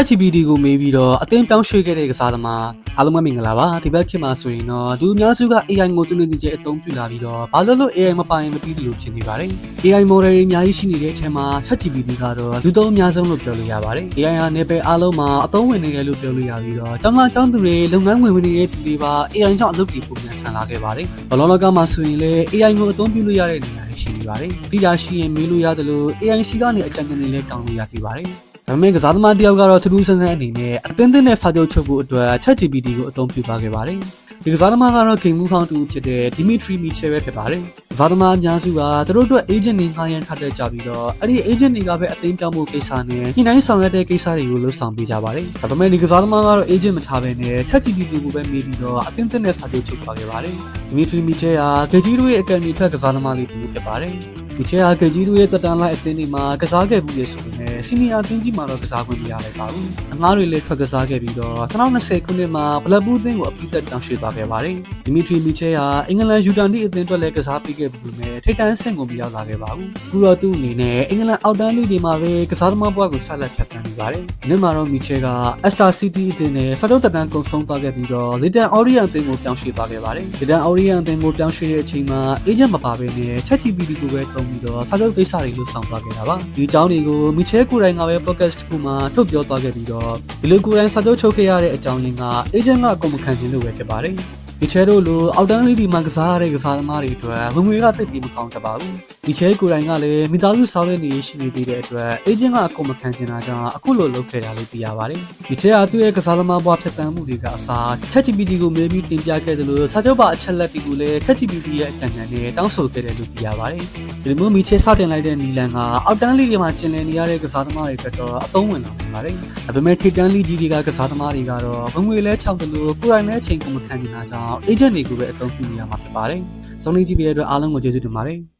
ChatGPT ကိုမေးပြီးတော့အသင်းပြောင်းရွှေ့ခဲ့တဲ့ကစားသမားအားလုံးပဲမင်္ဂလာပါဒီဘက်ခင်မှာဆိုရင်တော့လူအများစုက AI ကိုတူနေတူကျအသုံးပြုလာပြီးတော့ဘာလို့လို့ AI မပိုင်မပြီးသလိုဖြစ်နေပါတယ် AI model တွေအများကြီးရှိနေတဲ့အထက်မှာ ChatGPT ကတော့လူသုံးအများဆုံးလို့ပြောလို့ရပါတယ် AI ဟာနယ်ပယ်အားလုံးမှာအသုံးဝင်နေတယ်လို့ပြောလို့ရပြီးတော့ကျောင်းသားကျောင်းသူတွေလုပ်ငန်းဝင်ဝင်နေတဲ့သူတွေပါ AI ကြောင့်အလုပ်တွေပုံမှန်ဆန်လာခဲ့ပါတယ်ဘလောလောကမှာဆိုရင်လည်း AI ကိုအသုံးပြုလို့ရတဲ့နေရာတွေရှိနေပါတယ်တိကျရှိရင်မေးလို့ရတယ်လို့ AI စီကနေအကြံဉာဏ်တွေလည်းတောင်းလို့ရသေးပါတယ် ဒါပေမဲ့ကစားသမားတစ်ယောက်ကတော့ထူးထူးဆန်းဆန်းအနေနဲ့အသင်းသင်းနဲ့စာချုပ်ချုပ်ဖို့အတွက် ChatGPT ကိုအသုံးပြုပါခဲ့ပါတယ်။ဒီကစားသမားကတော့ game move ဖောင်းတူဖြစ်တဲ့ Dimitri Mitchell ပဲဖြစ်ပါတယ်။ကစားသမားအများစုကသူတို့အတွက် agent တွေငှားရမ်းထားတဲ့ကြပြီးတော့အဲ့ဒီ agent တွေကပဲအသင်းပြောင်းဖို့ကိစ္စနဲ့ညှိနှိုင်းဆောင်ရွက်တဲ့ကိစ္စတွေကိုလှုပ်ဆောင်ပေးကြပါတယ်။ဒါပေမဲ့ဒီကစားသမားကတော့ agent မထားဘဲနဲ့ ChatGPT ကိုပဲမေးပြီးတော့အသင်းသင်းနဲ့စာချုပ်ချုပ်ပါခဲ့ပါတယ်။ Dimitri Mitchell ကဂကြီးတို့ရဲ့အကယ်ဒမီထွက်ကစားသမားလေးတူဖြစ်ပါတယ်။ ဒီချေဟာကကြီးတို့ရဲ့တက်တန်လိုက်အသင်းတွေမှာကစားခဲ့မှုလေဆိုပေမဲ့စီနီယာအသင်းကြီးမှာတော့ကစားခွင့်မရလိုက်ပါဘူး။အငှားတွေလည်းထွက်ကစားခဲ့ပြီးတော့2020ခုနှစ်မှာဘလက်ဘူးအသင်းကိုအပိသက်တောင်းရွှေ့သွားခဲ့ပါတယ်။ဒီမီထရီမီချေဟာအင်္ဂလန်ယူတန်တီအသင်းအတွက်လည်းကစားပေးခဲ့ပြီးပေမဲ့ထိပ်တန်းဆင့်ကိုမရောက်လာခဲ့ပါဘူး။ကူတော့သူ့အနေနဲ့အင်္ဂလန်အောက်တန်းလိတွေမှာပဲကစားသမားဘဝကိုဆက်လက်ဖြတ်သန်းနေပါတယ်။ဒီနေ့မှာတော့မီချေက Astor City အသင်းနဲ့စာချုပ်တက်တန်းကုံဆုံးသွားခဲ့ပြီးတော့ Litan Orient အသင်းကိုပြောင်းရွှေ့သွားခဲ့ပါတယ်။ Litan Orient အသင်းကိုပြောင်းရွှေ့တဲ့အချိန်မှာ agent မပါဘဲနဲ့ ChatGPT ကိုပဲတုံးပြီးတော့စာချုပ်ကိစ္စတွေလှုပ်ဆောင်သွားခဲ့တာပါဒီအကြောင်းတွေကိုမီချဲကိုယ်တိုင်ကပဲ podcast တစ်ခုမှာထုတ်ပြောသွားခဲ့ပြီးတော့ဒီလိုကိုယ်တိုင်စာချုပ်ချုပ်ခဲ့ရတဲ့အကြောင်းရင်းက agent ကအကုန်မခံခြင်းလို့ပဲဖြစ်ပါတယ် ဒီချဲတို့လိုအောက်တန်းလေးဒီမှာကစားရတဲ့ကစားသမားတွေအတွက်ဝင်ငွေကတိတ်ပြီးမကောင်းတပါဘူးဒီချဲကိုယ်တိုင်ကလည်းမိသားစုဆောင်းတဲ့နေရှိနေသေးတဲ့အတွက် agent ကအကုန်မခံချင်တာကြောင့်အခုလိုလုပ်ခဲ့တာလို့သိရပါတယ်ဒီချဲကသူ့ရဲ့ကစားသမားဘဝဖြတ်တန်းမှုတွေကအစား ChatGPT ကိုမေးပြီးတင်ပြခဲ့တယ်လို့စာချုပ်ပါအချက်လက်တွေကိုလည်း ChatGPT ရဲ့အကြံဉာဏ်နဲ့တောင်းဆိုခဲ့တယ်လို့သိရပါတယ်ဒီလိုမျိုးမီချဲစတင်လိုက်တဲ့နီလန်ကအောက်တန်းလေးတွေမှာကျင်လည်နေရတဲ့ကစားသမားတွေအတွက်တော့အသုံးဝင်လာနိုင်ပါတယ်ဒါပေမဲ့ထိပ်တန်းလီကြီးတွေကကစားသမားတွေကတော့ဘငွေလဲချောက်တယ်လို့ကိုယ်တိုင်နဲ့အချိန်ကိုမခံနေတာကြောင့် agent တွေကိုပဲအသုံးပြုနေရမှာဖြစ်ပါတယ်။စုံလင်ကြည့်ပေးတဲ့အတွက်အားလုံးကိုကျေးဇူးတင်ပါတယ်။